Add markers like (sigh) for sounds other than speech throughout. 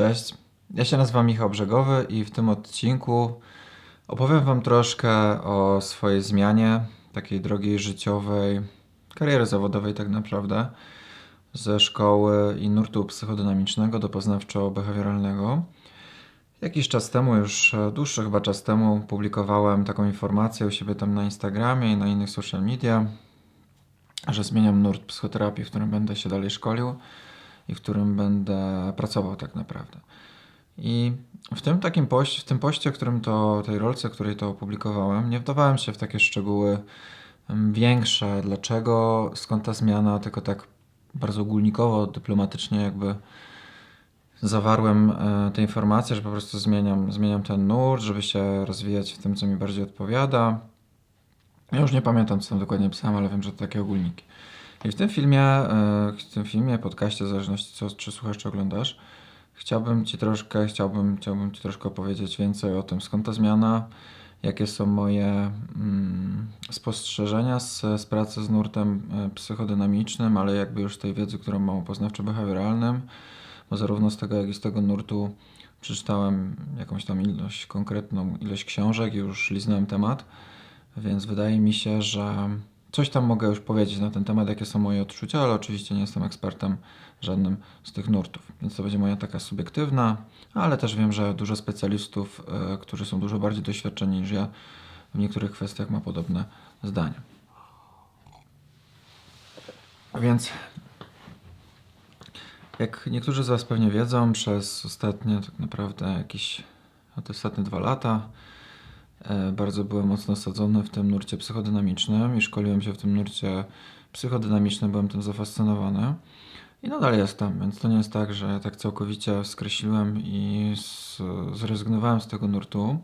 Cześć, ja się nazywam Michał Brzegowy i w tym odcinku opowiem Wam troszkę o swojej zmianie, takiej drogi życiowej, kariery zawodowej tak naprawdę, ze szkoły i nurtu psychodynamicznego do poznawczo-behawioralnego. Jakiś czas temu, już dłuższy chyba czas temu, publikowałem taką informację u siebie tam na Instagramie i na innych social media, że zmieniam nurt psychoterapii, w którym będę się dalej szkolił i w którym będę pracował tak naprawdę. I w tym takim poście, w tym poście, którym to, tej rolce, której to opublikowałem, nie wdawałem się w takie szczegóły większe, dlaczego, skąd ta zmiana, tylko tak bardzo ogólnikowo, dyplomatycznie jakby zawarłem e, te informacje, że po prostu zmieniam, zmieniam ten nurt, żeby się rozwijać w tym, co mi bardziej odpowiada. Ja już nie pamiętam, co tam dokładnie pisałem, ale wiem, że to takie ogólniki. I w tym filmie, e, w tym filmie, podcaście, w zależności co, czy słuchasz, czy oglądasz, chciałbym Ci troszkę, chciałbym, chciałbym Ci troszkę opowiedzieć więcej o tym, skąd ta zmiana, jakie są moje mm, spostrzeżenia z, z pracy z nurtem e, psychodynamicznym, ale jakby już tej wiedzy, którą mam o poznawczo-behawioralnym, bo zarówno z tego, jak i z tego nurtu przeczytałem jakąś tam ilość, konkretną ilość książek i już liznąłem temat, więc wydaje mi się, że Coś tam mogę już powiedzieć na ten temat, jakie są moje odczucia, ale oczywiście nie jestem ekspertem żadnym z tych nurtów, więc to będzie moja taka subiektywna, ale też wiem, że dużo specjalistów, y, którzy są dużo bardziej doświadczeni niż ja, w niektórych kwestiach ma podobne zdanie. Więc jak niektórzy z Was pewnie wiedzą, przez ostatnie tak naprawdę jakieś, no te ostatnie dwa lata E, bardzo byłem mocno osadzony w tym nurcie psychodynamicznym i szkoliłem się w tym nurcie psychodynamicznym, byłem tym zafascynowany. I nadal jestem, więc to nie jest tak, że tak całkowicie skreśliłem i zrezygnowałem z tego nurtu.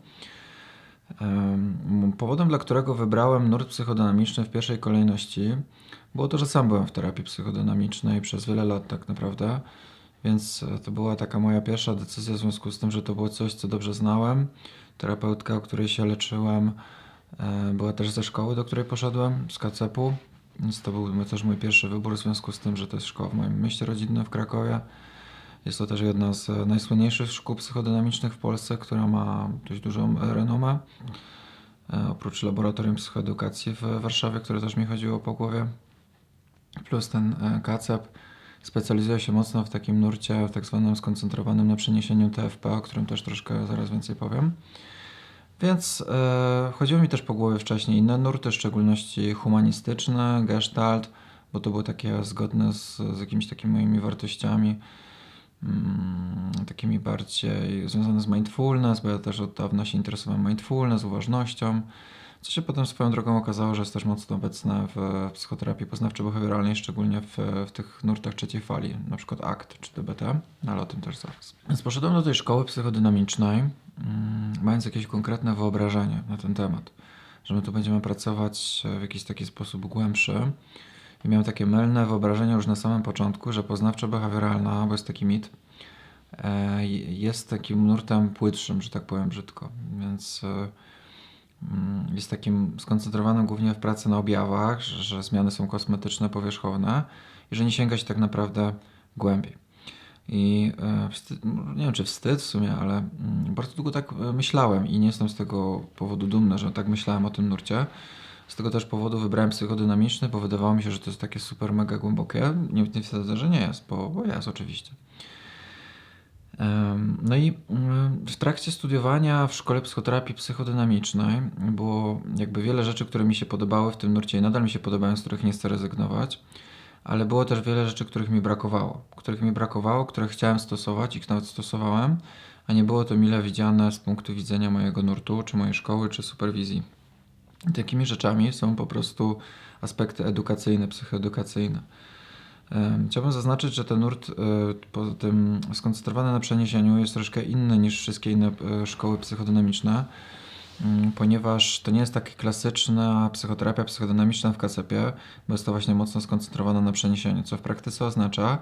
Powodem, dla którego wybrałem nurt psychodynamiczny w pierwszej kolejności, było to, że sam byłem w terapii psychodynamicznej przez wiele lat tak naprawdę, więc to była taka moja pierwsza decyzja w związku z tym, że to było coś, co dobrze znałem terapeutka, u której się leczyłem, e, była też ze szkoły, do której poszedłem, z KCP-u. Więc to był też mój pierwszy wybór w związku z tym, że to jest szkoła w moim mieście rodzinnym w Krakowie. Jest to też jedna z najsłynniejszych szkół psychodynamicznych w Polsce, która ma dość dużą renomę. E, oprócz laboratorium psychoedukacji w Warszawie, które też mi chodziło po głowie. Plus ten e, KCEP specjalizuje się mocno w takim nurcie, w tak zwanym skoncentrowanym na przeniesieniu TFP, o którym też troszkę zaraz więcej powiem. Więc e, chodziło mi też po głowie wcześniej inne nurty, w szczególności humanistyczne, gestalt, bo to było takie zgodne z, z jakimiś takimi moimi wartościami, mm, takimi bardziej związane z mindfulness, bo ja też od dawna się interesowałem mindfulness, uważnością. Co się potem swoją drogą okazało, że jest też mocno obecne w psychoterapii poznawczo-behawioralnej, szczególnie w, w tych nurtach trzeciej fali, na przykład ACT czy DBT, no ale o tym też zaraz. Więc poszedłem do tej szkoły psychodynamicznej, mm, mając jakieś konkretne wyobrażenie na ten temat, że my tu będziemy pracować w jakiś taki sposób głębszy. I miałem takie mylne wyobrażenie już na samym początku, że poznawczo-behawioralna, bo jest taki mit, e, jest takim nurtem płytszym, że tak powiem brzydko. Więc e, jest takim skoncentrowanym głównie w pracy na objawach, że, zmiany są kosmetyczne, powierzchowne i że nie sięga się tak naprawdę głębiej. I e, wstyd, nie wiem czy wstyd w sumie, ale mm, bardzo długo tak e, myślałem i nie jestem z tego powodu dumny, że tak myślałem o tym nurcie. Z tego też powodu wybrałem psychodynamiczny, bo wydawało mi się, że to jest takie super mega głębokie. Nie wtedy, że nie jest, bo, bo jest oczywiście. No i w trakcie studiowania w szkole psychoterapii psychodynamicznej było jakby wiele rzeczy, które mi się podobały w tym nurcie i nadal mi się podobają, z których nie chcę rezygnować, ale było też wiele rzeczy, których mi brakowało. Których mi brakowało, które chciałem stosować i nawet stosowałem, a nie było to mile widziane z punktu widzenia mojego nurtu, czy mojej szkoły, czy superwizji. Takimi rzeczami są po prostu aspekty edukacyjne, psychoedukacyjne. Chciałbym zaznaczyć, że ten nurt e, po tym skoncentrowany na przeniesieniu jest troszkę inny niż wszystkie inne e, szkoły psychodynamiczne, mm, ponieważ to nie jest taka klasyczna psychoterapia psychodynamiczna w KCP, bo jest to właśnie mocno skoncentrowana na przeniesieniu, co w praktyce oznacza,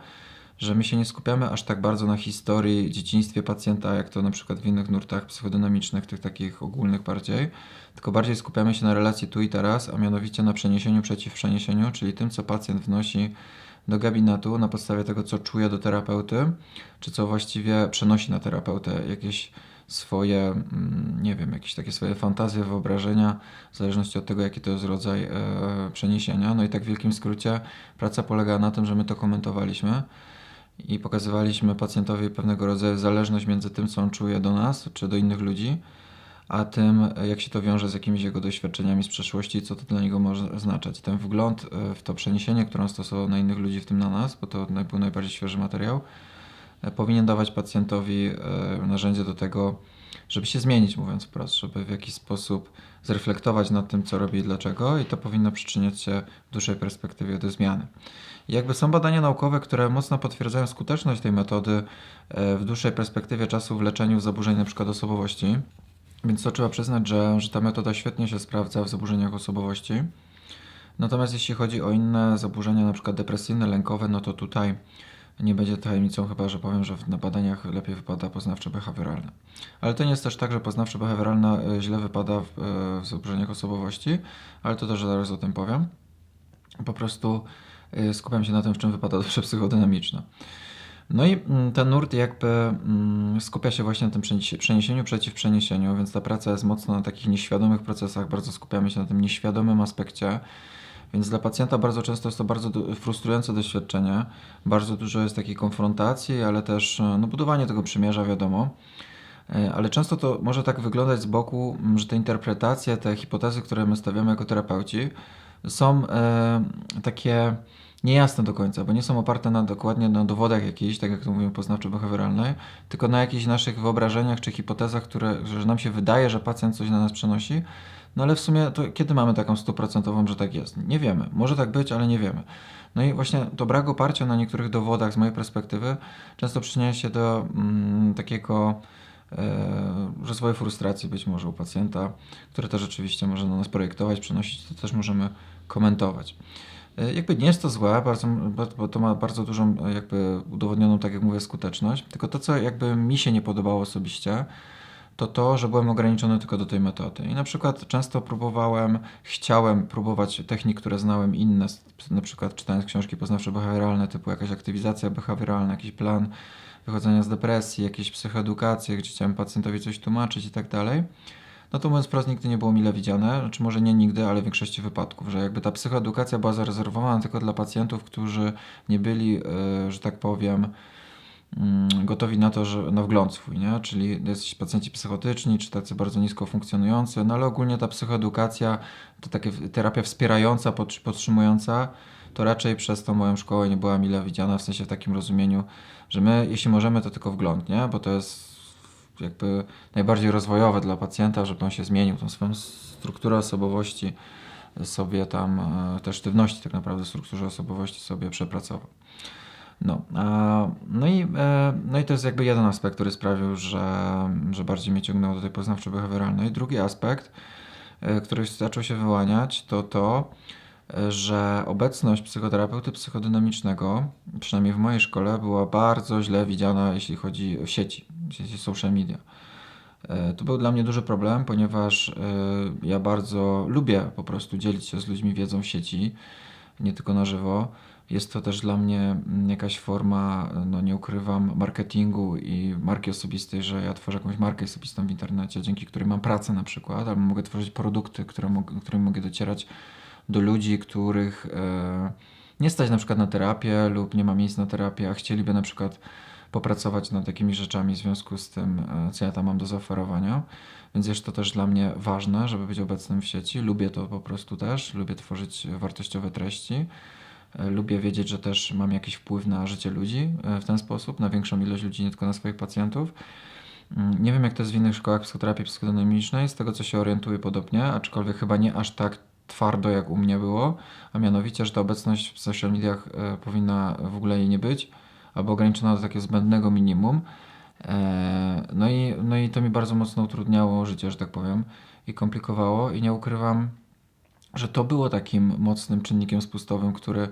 że my się nie skupiamy aż tak bardzo na historii, dzieciństwie pacjenta, jak to na przykład w innych nurtach psychodynamicznych, tych takich ogólnych bardziej, tylko bardziej skupiamy się na relacji tu i teraz, a mianowicie na przeniesieniu przeciw przeniesieniu, czyli tym, co pacjent wnosi do gabinetu na podstawie tego, co czuje do terapeuty, czy co właściwie przenosi na terapeutę jakieś swoje, mm, nie wiem, jakieś takie swoje fantazje, wyobrażenia, w zależności od tego, jaki to jest rodzaj e, przeniesienia. No i tak w wielkim skrócie praca polega na tym, że my to komentowaliśmy i pokazywaliśmy pacjentowi pewnego rodzaju zależność między tym, co on czuje do nas, czy do innych ludzi, a tym, jak się to wiąże z jakimiś jego doświadczeniami z przeszłości co to dla niego może oznaczać. Ten wgląd e, w to przeniesienie, które on stosował na innych ludzi, w tym na nas, bo to był najbardziej świeży materiał, e, powinien dawać pacjentowi e, narzędzie do tego, żeby się zmienić, mówiąc wprost, żeby w jakiś sposób zreflektować nad tym, co robi i dlaczego, i to powinno przyczyniać się w dłuższej perspektywie do zmiany. I jakby są badania naukowe, które mocno potwierdzają skuteczność tej metody w dłuższej perspektywie czasu w leczeniu zaburzeń np. osobowości. Więc to trzeba przyznać, że, że ta metoda świetnie się sprawdza w zaburzeniach osobowości. Natomiast jeśli chodzi o inne zaburzenia, na przykład depresyjne, lękowe, no to tutaj nie będzie tajemnicą chyba, że powiem, że na badaniach lepiej wypada poznawcze-behawioralne. Ale to nie jest też tak, że poznawcze-behawioralna e, źle wypada w, e, w zaburzeniach osobowości, ale to też zaraz o tym powiem. Po prostu e, skupiam się na tym, w czym wypada dobrze psychodynamiczna. No i mm, ten nurt jakby mm, skupia się właśnie na tym przeniesieniu przeciw przeniesieniu, więc ta praca jest mocno na takich nieświadomych procesach, bardzo skupiamy się na tym nieświadomym aspekcie. Więc dla pacjenta bardzo często jest to bardzo frustrujące doświadczenie. Bardzo dużo jest takiej konfrontacji, ale też e, no, budowanie tego przymierza, wiadomo. E, ale często to może tak wyglądać z boku, że te interpretacje, te hipotezy, które my stawiamy jako terapeuci, są e, takie niejasne do końca, bo nie są oparte na dokładnie na dowodach jakichś, tak jak to mówimy poznawczo-behawioralnej, tylko na jakichś naszych wyobrażeniach czy hipotezach, które, że nam się wydaje, że pacjent coś na nas przenosi, no ale w sumie to kiedy mamy taką stuprocentową, że tak jest? Nie wiemy. Może tak być, ale nie wiemy. No i właśnie to brak oparcia na niektórych dowodach z mojej perspektywy często przyczynia się do mm, takiego e, rozwoju frustracji być może u pacjenta, które też oczywiście może na nas projektować, przenosić, to też możemy komentować. E, jakby nie jest to złe, bardzo, bo to ma bardzo dużą e, jakby udowodnioną, tak jak mówię, skuteczność. Tylko to, co jakby mi się nie podobało osobiście, to to, że byłem ograniczony tylko do tej metody. I na przykład często próbowałem, chciałem próbować technik, które znałem inne, na przykład czytając książki poznawczo-behawioralne, typu jakaś aktywizacja behawioralna, jakiś plan wychodzenia z depresji, jakieś psychoedukacje, gdzie chciałem pacjentowi coś tłumaczyć i tak dalej no to mówiąc wprost nigdy nie było mile widziane, znaczy może nie nigdy, ale w większości wypadków, że jakby ta psychoedukacja była zarezerwowana tylko dla pacjentów, którzy nie byli, e, że tak powiem, mm, gotowi na to, że na wgląd swój, nie? czyli jesteś pacjenci psychotyczni, czy tacy bardzo nisko funkcjonujący, no ale ogólnie ta psychoedukacja, to taka terapia wspierająca, podtrzymująca, to raczej przez tą moją szkołę nie była mile widziana, w sensie w takim rozumieniu, że my, jeśli możemy, to tylko wgląd, nie? bo to jest jakby najbardziej rozwojowe dla pacjenta, żeby on się zmienił, tą swoją strukturę osobowości sobie tam, e, też sztywności tak naprawdę, strukturze osobowości sobie przepracował. No, no, i, e, no i to jest jakby jeden aspekt, który sprawił, że, że bardziej mnie ciągnęło do tej poznawczo-behawioralnej. Drugi aspekt, e, który zaczął się wyłaniać, to to, że obecność psychoterapeuty psychodynamicznego, przynajmniej w mojej szkole, była bardzo źle widziana, jeśli chodzi o sieci, sieci social media. E, to był dla mnie duży problem, ponieważ e, ja bardzo lubię po prostu dzielić się z ludźmi wiedzą w sieci, nie tylko na żywo. Jest to też dla mnie mm, jakaś forma, no nie ukrywam, marketingu i marki osobistej, że ja tworzę jakąś markę osobistą w internecie, dzięki której mam pracę na przykład, albo mogę tworzyć produkty, które, którym mogę docierać do ludzi, których e, nie stać na przykład na terapię lub nie ma miejsc na terapię, a chcieliby na przykład popracować nad takimi rzeczami w związku z tym, e, co ja tam mam do zaoferowania. Więc jest to też dla mnie ważne, żeby być obecnym w sieci. Lubię to po prostu też, lubię tworzyć wartościowe treści. E, lubię wiedzieć, że też mam jakiś wpływ na życie ludzi w ten sposób, na większą ilość ludzi, nie tylko na swoich pacjentów. Mm, nie wiem, jak to jest w innych szkołach psychoterapii psychodynamicznej, z tego co się orientuję podobnie, aczkolwiek chyba nie aż tak twardo, jak u mnie było, a mianowicie, że ta obecność w social mediach e, powinna w ogóle jej nie być, albo ograniczona do takiego zbędnego minimum. E, no i, no i to mi bardzo mocno utrudniało życie, że tak powiem, i komplikowało, i nie ukrywam, że to było takim mocnym czynnikiem spustowym, który,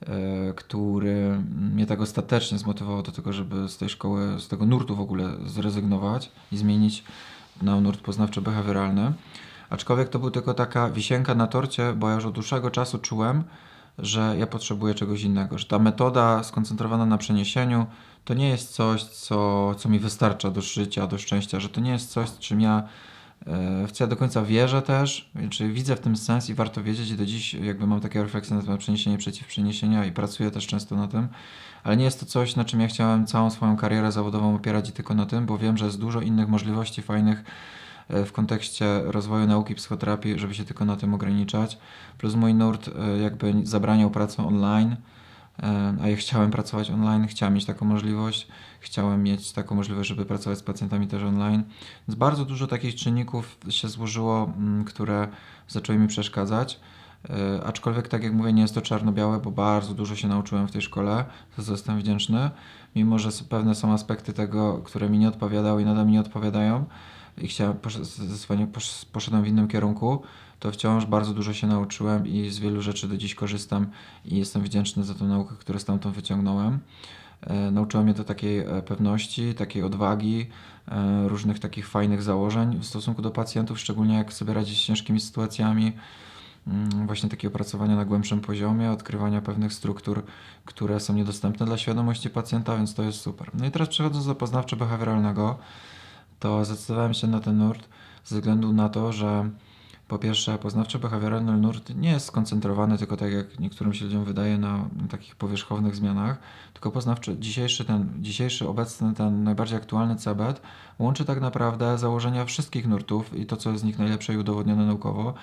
e, który mnie tak ostatecznie zmotywował do tego, żeby z tej szkoły, z tego nurtu w ogóle zrezygnować i zmienić na nurt poznawczo-behawioralny. Aczkolwiek to był tylko taka wisienka na torcie, bo ja już od dłuższego czasu czułem, że ja potrzebuję czegoś innego, że ta metoda skoncentrowana na przeniesieniu to nie jest coś, co, co mi wystarcza do życia, do szczęścia, że to nie jest coś, czym ja e, w co ja do końca wierzę też, czy widzę w tym sens i warto wiedzieć i do dziś jakby mam takie refleksje na temat przeniesienia i przeciwprzeniesienia i pracuję też często na tym, ale nie jest to coś, na czym ja chciałem całą swoją karierę zawodową opierać i tylko na tym, bo wiem, że jest dużo innych możliwości fajnych w kontekście rozwoju nauki psychoterapii, żeby się tylko na tym ograniczać. Plus mój nurt e, jakby zabraniał pracę online, e, a ja chciałem pracować online, chciałem mieć taką możliwość, chciałem mieć taką możliwość, żeby pracować z pacjentami też online. Więc bardzo dużo takich czynników się złożyło, mm, które zaczęły mi przeszkadzać. E, Aczkolwiek, tak jak mówię, nie jest to czarno-białe, bo bardzo dużo się nauczyłem w tej szkole, za co jestem wdzięczny. Mimo, że pewne są aspekty tego, które mi nie odpowiadały i nadal mi nie odpowiadają i chciałem, zdecydowanie posz- poszedłem w innym kierunku, to wciąż bardzo dużo się nauczyłem i z wielu rzeczy do dziś korzystam i jestem wdzięczny za tą naukę, którą stamtąd wyciągnąłem. E, Nauczyło mnie to takiej e, pewności, takiej odwagi, e, różnych takich fajnych założeń w stosunku do pacjentów, szczególnie jak sobie radzić z ciężkimi sytuacjami mm, właśnie takiego opracowania na głębszym poziomie, odkrywania pewnych struktur, które są niedostępne dla świadomości pacjenta, więc to jest super. No i teraz przechodząc do poznawczo-behawioralnego, to zdecydowałem się na ten nurt ze względu na to, że po pierwsze poznawczo-behawioralny nurt nie jest skoncentrowany tylko tak jak niektórym się ludziom wydaje na, takich powierzchownych zmianach, tylko poznawczy, dzisiejszy ten, dzisiejszy obecny ten najbardziej aktualny CEBET łączy tak naprawdę założenia wszystkich nurtów i to, co jest z nich najlepsze i udowodnione naukowo,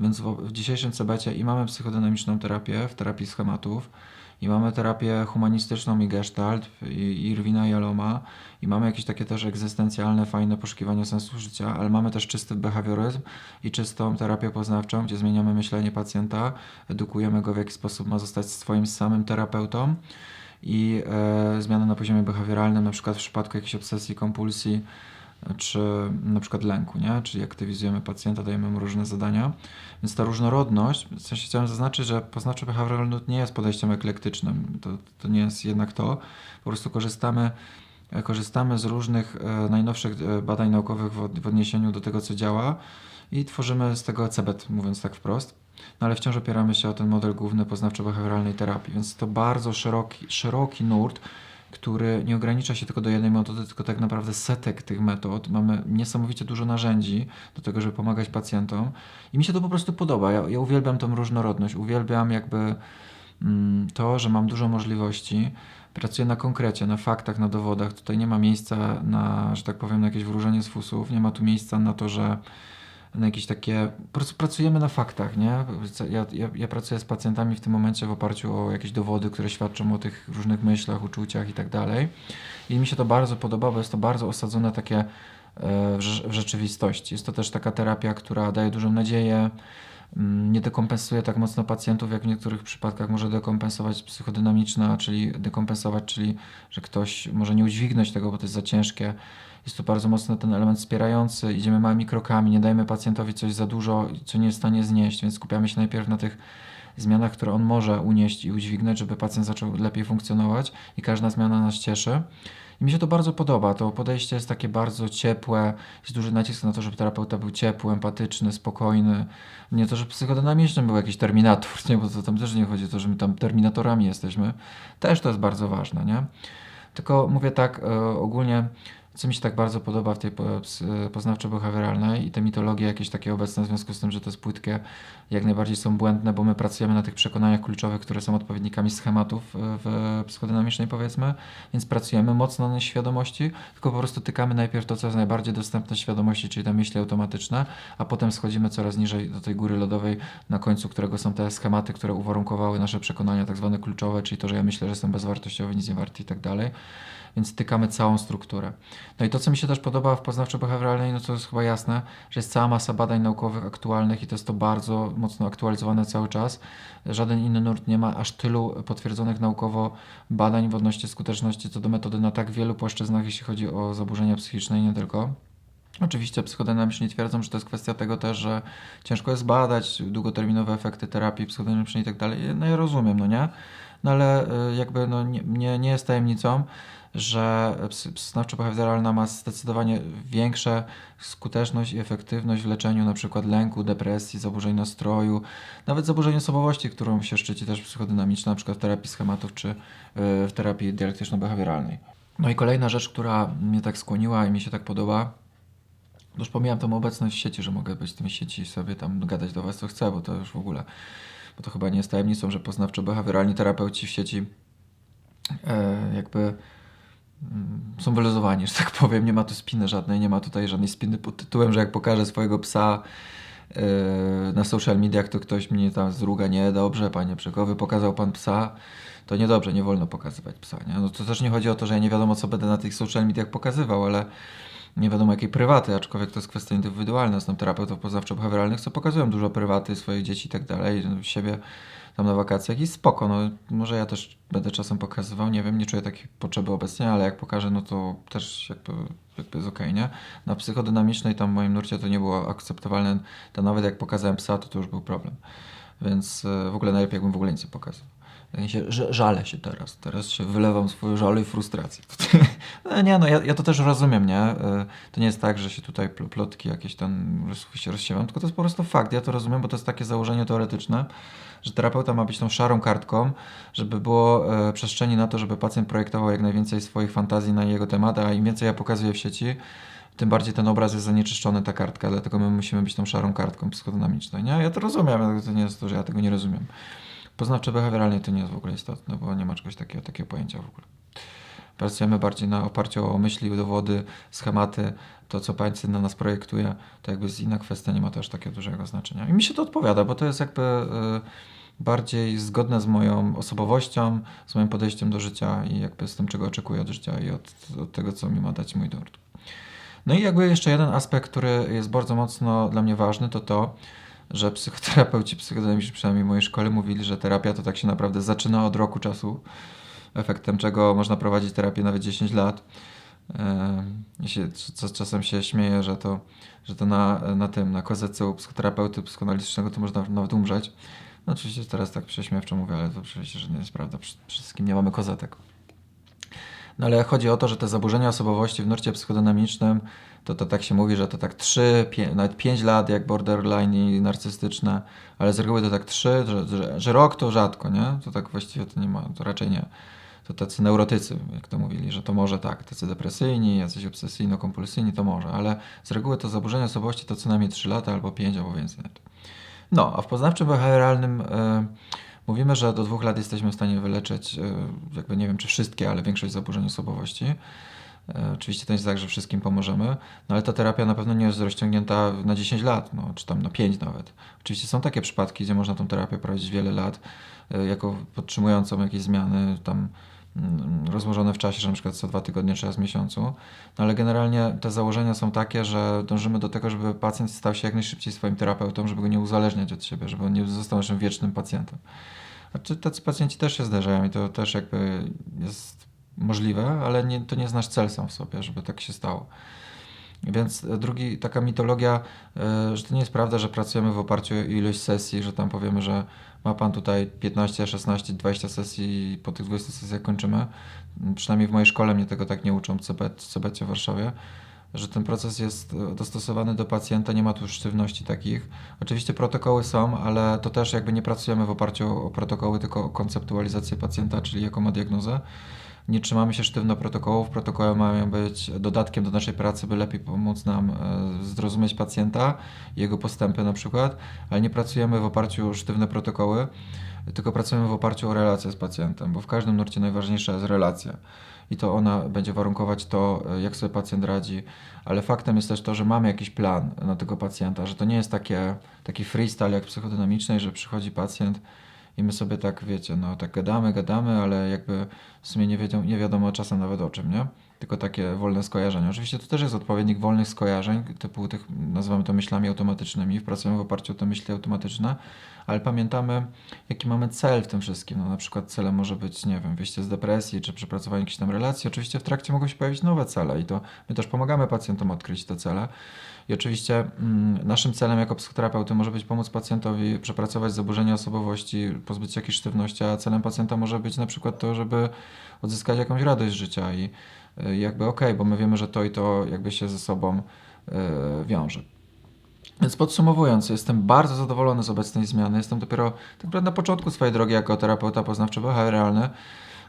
więc w, w dzisiejszym CEBETie i mamy psychodynamiczną terapię w terapii schematów, i mamy terapię humanistyczną i gestalt, i Irwina Jaloma, i mamy jakieś takie też egzystencjalne, fajne poszukiwanie sensu życia, ale mamy też czysty behawioryzm i czystą terapię poznawczą, gdzie zmieniamy myślenie pacjenta, edukujemy go w jaki sposób ma zostać swoim samym terapeutą. I e, zmiany na poziomie behawioralnym, na przykład w przypadku jakiejś obsesji, kompulsji, czy na przykład lęku, nie? Czyli aktywizujemy pacjenta, dajemy mu różne zadania. Więc ta różnorodność, w sensie chciałem zaznaczyć, że poznawczy behawioralny nie jest podejściem eklektycznym. To, to nie jest jednak to. Po prostu korzystamy, korzystamy z różnych e, najnowszych e, badań naukowych w, od, w odniesieniu do tego, co działa i tworzymy z tego CEBET, mówiąc tak wprost. No ale wciąż opieramy się o ten model główny poznawczo-behawioralnej terapii, więc to bardzo szeroki, szeroki nurt, który nie ogranicza się tylko do jednej metody, tylko tak naprawdę setek tych metod. Mamy niesamowicie dużo narzędzi do tego, żeby pomagać pacjentom i mi się to po prostu podoba. Ja, ja uwielbiam tą różnorodność, uwielbiam jakby mm, to, że mam dużo możliwości. Pracuję na konkrecie, na faktach, na dowodach. Tutaj nie ma miejsca na, że tak powiem, na jakieś wróżenie z fusów. Nie ma tu miejsca na to, że na jakieś takie. Po prostu pracujemy na faktach, nie? Ja, ja, ja pracuję z pacjentami w tym momencie w oparciu o jakieś dowody, które świadczą o tych różnych myślach, uczuciach i tak dalej. I mi się to bardzo podoba, bo jest to bardzo osadzone takie e, w, rze- w rzeczywistości. Jest to też taka terapia, która daje dużą nadzieję. Mm, Nie dekompensuje tak mocno pacjentów, jak w niektórych przypadkach może dekompensować psychodynamiczna, czyli dekompensować, czyli że ktoś może nie udźwignąć tego, bo to jest za ciężkie. Jest tu bardzo mocno ten element wspierający, idziemy małymi krokami, nie dajemy pacjentowi coś za dużo, co nie jest w stanie znieść, więc skupiamy się najpierw na tych zmianach, które on może unieść i udźwignąć, żeby pacjent zaczął lepiej funkcjonować i każda zmiana nas cieszy. I mi się to bardzo podoba. To podejście jest takie bardzo ciepłe, jest duży nacisk na to, żeby terapeuta był ciepły, empatyczny, spokojny. Nie to, że psychodynamiczny był jakiś terminator, (laughs) nie? bo to tam też nie chodzi o to, że my tam terminatorami jesteśmy. Też to jest bardzo ważne, nie? Tylko mówię tak e, ogólnie, co mi się tak bardzo podoba w tej ps- poznawczo-behawioralnej i te mitologie jakieś takie obecne w związku z tym, że to jest płytkie, jak najbardziej są błędne, bo my pracujemy na tych przekonaniach kluczowych, które są odpowiednikami schematów e, w psychodynamicznej powiedzmy, więc pracujemy mocno na świadomości, tylko po prostu tykamy najpierw to, co jest najbardziej dostępne świadomości, czyli te myśli automatyczne, a potem schodzimy coraz niżej do tej góry lodowej, na końcu którego są te schematy, które uwarunkowały nasze przekonania tak zwane kluczowe, czyli to, że ja myślę, że jestem bezwartościowy, nic nie warty i tak dalej. Więc tykamy całą strukturę. No i to, co mi się też podoba w poznawczo-behawioralnej, no to jest chyba jasne, że jest cała masa badań naukowych aktualnych i to jest to bardzo mocno aktualizowane cały czas. Żaden inny nurt nie ma aż tylu potwierdzonych naukowo badań w odnośnie skuteczności co do metody na tak wielu płaszczyznach, jeśli chodzi o zaburzenia psychiczne i nie tylko. Oczywiście psychodynamiczni twierdzą, że to jest kwestia tego też, że ciężko jest badać długoterminowe efekty terapii psychodynamicznej i tak dalej. No ja rozumiem, no nie? No ale y, jakby no, nie, nie, jest tajemnicą, że psy- poznawczo-behawioralna ma zdecydowanie większą skuteczność i efektywność w leczeniu przykład lęku, depresji, zaburzeń nastroju, nawet zaburzeń osobowości, którą się szczyci też psychodynamiczna, na przykład w terapii schematów czy y, w terapii dialektyczno-behawioralnej. No i kolejna rzecz, która mnie tak skłoniła i mi się tak podoba, już pomijam tą obecność w sieci, że mogę być w tym sieci i sobie tam gadać do Was co chcę, bo to już w ogóle, bo to chyba nie jest tajemnicą, że poznawczo-behawioralni terapeuci w sieci e, jakby mm, są wyluzowani, że tak powiem. Nie ma tu spiny żadnej, nie ma tutaj żadnej spiny pod tytułem, że jak pokażę swojego psa e, na social mediach, to ktoś mnie tam zruga, nie, dobrze, panie Przekowy, pokazał pan psa, to niedobrze, nie wolno pokazywać psa, nie? No to też nie chodzi o to, że ja nie wiadomo, co będę na tych social mediach pokazywał, ale nie wiadomo jakiej prywaty, aczkolwiek to jest kwestia indywidualna. Znam terapeutów poznawczo-behawioralnych, co pokazują dużo prywaty swoich dzieci i tak dalej, siebie tam na wakacjach i spoko, no może ja też będę czasem pokazywał, nie wiem, nie czuję takiej potrzeby obecnie, ale jak pokażę, no to też jakby, jakby jest okej, nie? Na psychodynamicznej tam w moim nurcie to nie było akceptowalne, to nawet jak pokazałem psa, to to już był problem. Więc e, w ogóle najlepiej jakbym w ogóle nic nie pokazał. Się, żalę się teraz. Teraz się wylewam swoje żale i frustrację. (laughs) No nie, no ja, ja to też rozumiem, nie? Y, To nie jest tak, że się tutaj pl- plotki jakieś tam się rozsiewam, tylko to jest po prostu fakt. Ja to rozumiem, bo to jest takie założenie teoretyczne, że terapeuta ma być tą szarą kartką, żeby było e, przestrzeni na to, żeby pacjent projektował jak najwięcej swoich fantazji na jego temat, a im więcej ja pokazuję w sieci, tym bardziej ten obraz jest zanieczyszczony, ta kartka, dlatego my musimy być tą szarą kartką psychodynamiczną. Nie? Ja to rozumiem, to nie jest to, że ja tego nie rozumiem. Poznawcze behawioralnie to nie jest w ogóle istotne, bo nie ma czegoś takiego, takiego pojęcia w ogóle. Pracujemy bardziej na oparciu o myśli, dowody, schematy, to co pacjent na nas projektuje, to jakby jest inna kwestia, nie ma to aż takiego dużego znaczenia. I mi się to odpowiada, bo to jest jakby y, bardziej zgodne z moją osobowością, z moim podejściem do życia i jakby z tym, czego oczekuję od życia i od, od tego, co mi ma dać mój nurt. No i jakby jeszcze jeden aspekt, który jest bardzo mocno dla mnie ważny, to to, że psychoterapeuci, psychodynamiczni przynajmniej w mojej szkole mówili, że terapia to tak się naprawdę zaczyna od roku czasu, efektem czego można prowadzić terapię nawet 10 lat. Ja się czasem się śmieję, że to, że to na, na tym, na kozecu psychoterapeuty psychoanalitycznego to można nawet umrzeć. No oczywiście teraz tak prześmiewczo mówię, ale to oczywiście, że nie jest prawda. Przede wszystkim nie mamy kozetek. No ale chodzi o to, że te zaburzenia osobowości w nurcie psychodynamicznym, to, to tak się mówi, że to tak 3, 5, nawet 5 lat jak borderline i narcystyczne, ale z reguły to tak 3, że, że, że rok to rzadko, nie? To tak właściwie to nie ma, to raczej nie. To tacy neurotycy, jak to mówili, że to może tak, tacy depresyjni, jacyś obsesyjno-kompulsyjni, to może, ale z reguły to zaburzenie osobowości to co najmniej 3 lata albo 5 albo więcej. No, a w poznawczym behawioralnym e, mówimy, że do dwóch lat jesteśmy w stanie wyleczyć, e, jakby nie wiem czy wszystkie, ale większość zaburzeń osobowości. E, Oczywiście to jest tak, że wszystkim pomożemy, no ale ta terapia na pewno nie jest rozciągnięta na 10 lat, no, czy tam na 5 nawet. Oczywiście są takie przypadki, gdzie można tą terapię prowadzić wiele lat, e, jako podtrzymującą jakieś zmiany tam rozłożone w czasie, że na przykład co dwa tygodnie czy raz w miesiącu. No ale generalnie te założenia są takie, że dążymy do tego, żeby pacjent stał się jak najszybciej swoim terapeutą, żeby go nie uzależniać od siebie, żeby on nie został naszym wiecznym pacjentem. Znaczy, tacy pacjenci też się zdarzają i to też jakby jest możliwe, ale nie, to nie jest nasz cel sam w sobie, żeby tak się stało. Więc drugi, taka mitologia, e, że to nie jest prawda, że pracujemy w oparciu o ilość sesji, że tam powiemy, że ma pan tutaj 15, 16, 20 sesji i po tych 20 sesjach kończymy. Przynajmniej w mojej szkole mnie tego tak nie uczą w CBC w Warszawie, że ten proces jest e, dostosowany do pacjenta, nie ma tu sztywności takich. Oczywiście protokoły są, ale to też jakby nie pracujemy w oparciu o protokoły, tylko o konceptualizację pacjenta, czyli jaką ma diagnozę. Nie trzymamy się sztywno protokołów. Protokoły mają być dodatkiem do naszej pracy, by lepiej pomóc nam e, zrozumieć pacjenta, jego postępy na przykład, ale nie pracujemy w oparciu o sztywne protokoły, tylko pracujemy w oparciu o relację z pacjentem, bo w każdym nurcie najważniejsza jest relacja. I to ona będzie warunkować to, e, jak sobie pacjent radzi. Ale faktem jest też to, że mamy jakiś plan na tego pacjenta, że to nie jest takie, taki freestyle jak psychodynamiczny, że przychodzi pacjent i my sobie tak, wiecie, no tak gadamy, gadamy, ale jakby w sumie nie, wiedział, nie wiadomo czasem nawet o czym, nie? Tylko takie wolne skojarzenia. Oczywiście to też jest odpowiednik wolnych skojarzeń, typu tych, nazywamy to myślami automatycznymi, pracujemy w oparciu o te myśli automatyczne, ale pamiętamy, jaki mamy cel w tym wszystkim. No, na przykład celem może być, nie wiem, wyjście z depresji, czy przepracowanie jakiejś tam relacji. Oczywiście w trakcie mogą się pojawić nowe cele i to my też pomagamy pacjentom odkryć te cele. I oczywiście mm, naszym celem jako psychoterapeuty może być pomóc pacjentowi przepracować zaburzenia osobowości, pozbyć się jakiejś sztywności, a celem pacjenta może być na przykład to, żeby odzyskać jakąś radość życia i jakby okej, bo my wiemy, że to i to jakby się ze sobą y, wiąże. Więc podsumowując, jestem bardzo zadowolony z obecnej zmiany. Jestem dopiero tak naprawdę na początku swojej drogi jako terapeuta poznawczo-behawioralny,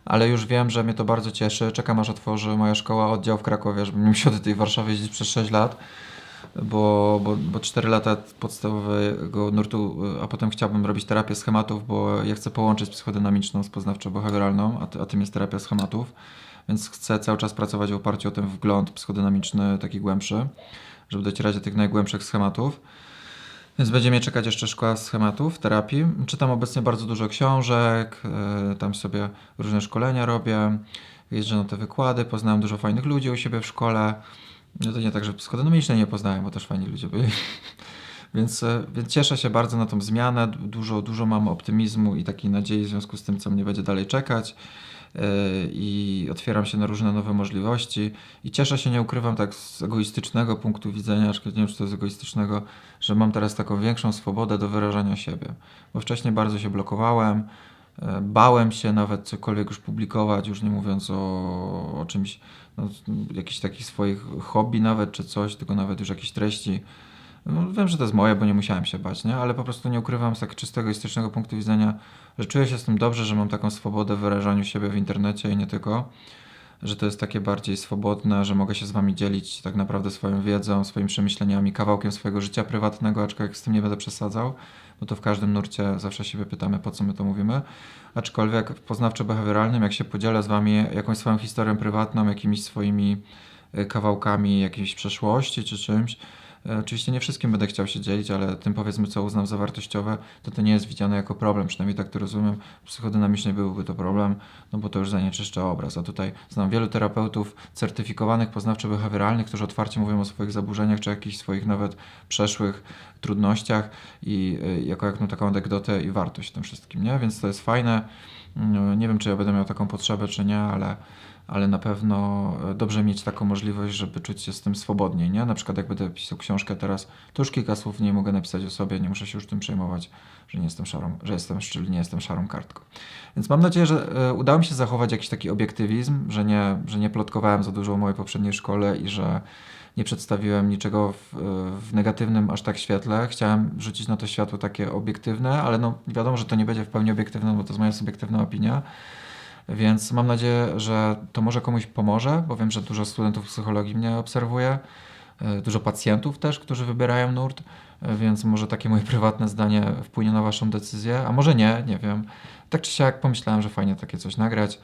ale już wiem, że mnie to bardzo cieszy. Czekam aż otworzy moja szkoła oddział w Krakowie, żebym musiał do tej Warszawy jeździć przez 6 lat, bo, bo, bo 4 lata podstawowego nurtu, a potem chciałbym robić terapię schematów, bo ja chcę połączyć psychodynamiczną z poznawczo-behawioralną, a, a tym jest terapia schematów. Więc chcę cały czas pracować w oparciu o ten wgląd psychodynamiczny, taki głębszy, żeby docierać do tych najgłębszych schematów. Więc będzie mnie czekać jeszcze szkoła schematów, terapii. Czytam obecnie bardzo dużo książek, e, tam sobie różne szkolenia robię, jeżdżę na te wykłady, poznałem dużo fajnych ludzi u siebie w szkole. No to nie tak, że psychodynamicznie nie poznałem, bo też fajni ludzie byli. (laughs) Więc, e, więc cieszę się bardzo na tą zmianę. Dużo, dużo mam optymizmu i takiej nadziei w związku z tym, co mnie będzie dalej czekać. I otwieram się na różne nowe możliwości. I cieszę się, nie ukrywam, tak z egoistycznego punktu widzenia, aczkolwiek nie wiem, czy to jest egoistycznego, że mam teraz taką większą swobodę do wyrażania siebie. Bo wcześniej bardzo się blokowałem, e, bałem się nawet cokolwiek już publikować, już nie mówiąc o, o czymś, no, jakichś takich swoich hobby nawet, czy coś, tylko nawet już jakichś treści. No, wiem, że to jest moje, bo nie musiałem się bać, nie? ale po prostu nie ukrywam z tak czystego egoistycznego punktu widzenia, że czuję się z tym dobrze, że mam taką swobodę w wyrażaniu siebie w internecie i nie tylko, że to jest takie bardziej swobodne, że mogę się z wami dzielić tak naprawdę swoją wiedzą, swoimi przemyśleniami, kawałkiem swojego życia prywatnego, aczkolwiek z tym nie będę przesadzał, bo to w każdym nurcie zawsze siebie pytamy, po co my to mówimy. Aczkolwiek w poznawczo-behawioralnym, jak się podzielę z wami jakąś swoją historią prywatną, jakimiś swoimi y, kawałkami jakiejś przeszłości czy czymś, Oczywiście nie wszystkim będę chciał się dzielić, ale tym powiedzmy, co uznam za wartościowe, to to nie jest widziane jako problem, przynajmniej tak to rozumiem. Psychodynamicznie byłby to problem, no bo to już zanieczyszcza obraz. A tutaj znam wielu terapeutów certyfikowanych poznawczo-behawioralnych, którzy otwarcie mówią o swoich zaburzeniach, czy jakichś swoich nawet przeszłych trudnościach i y, jako jakąś taką anegdotę i wartość tym wszystkim, nie? Więc to jest fajne. No, Nie wiem, czy ja będę miał taką potrzebę, czy nie, ale, ale na pewno e, dobrze mieć taką możliwość, żeby czuć się z tym swobodniej, nie? Na przykład jak będę pisał książkę teraz, to już kilka słów nie mogę napisać o sobie, nie muszę się już tym przejmować, że nie jestem szarą, że jestem, czyli nie jestem szarą kartką. Więc mam nadzieję, że e, udało mi się zachować jakiś taki obiektywizm, że nie, że nie plotkowałem za dużo o mojej poprzedniej szkole i że nie przedstawiłem niczego w, w negatywnym aż tak świetle. Chciałem rzucić na to światło takie obiektywne, ale no wiadomo, że to nie będzie w pełni obiektywne, bo to jest moja subiektywna opinia. Więc mam nadzieję, że to może komuś pomoże, bo wiem, że dużo studentów psychologii mnie obserwuje, e, dużo pacjentów też, którzy wybierają nurt, e, więc może takie moje (laughs) prywatne zdanie wpłynie na Waszą decyzję, a może nie, nie wiem. Tak czy siak pomyślałem, że fajnie takie coś nagrać,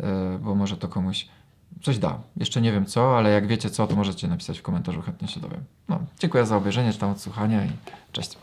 e, bo może to komuś coś da. Jeszcze nie wiem co, ale jak wiecie co, to możecie napisać w komentarzu, chętnie się dowiem. No, dziękuję za obejrzenie, czy tam odsłuchanie i cześć.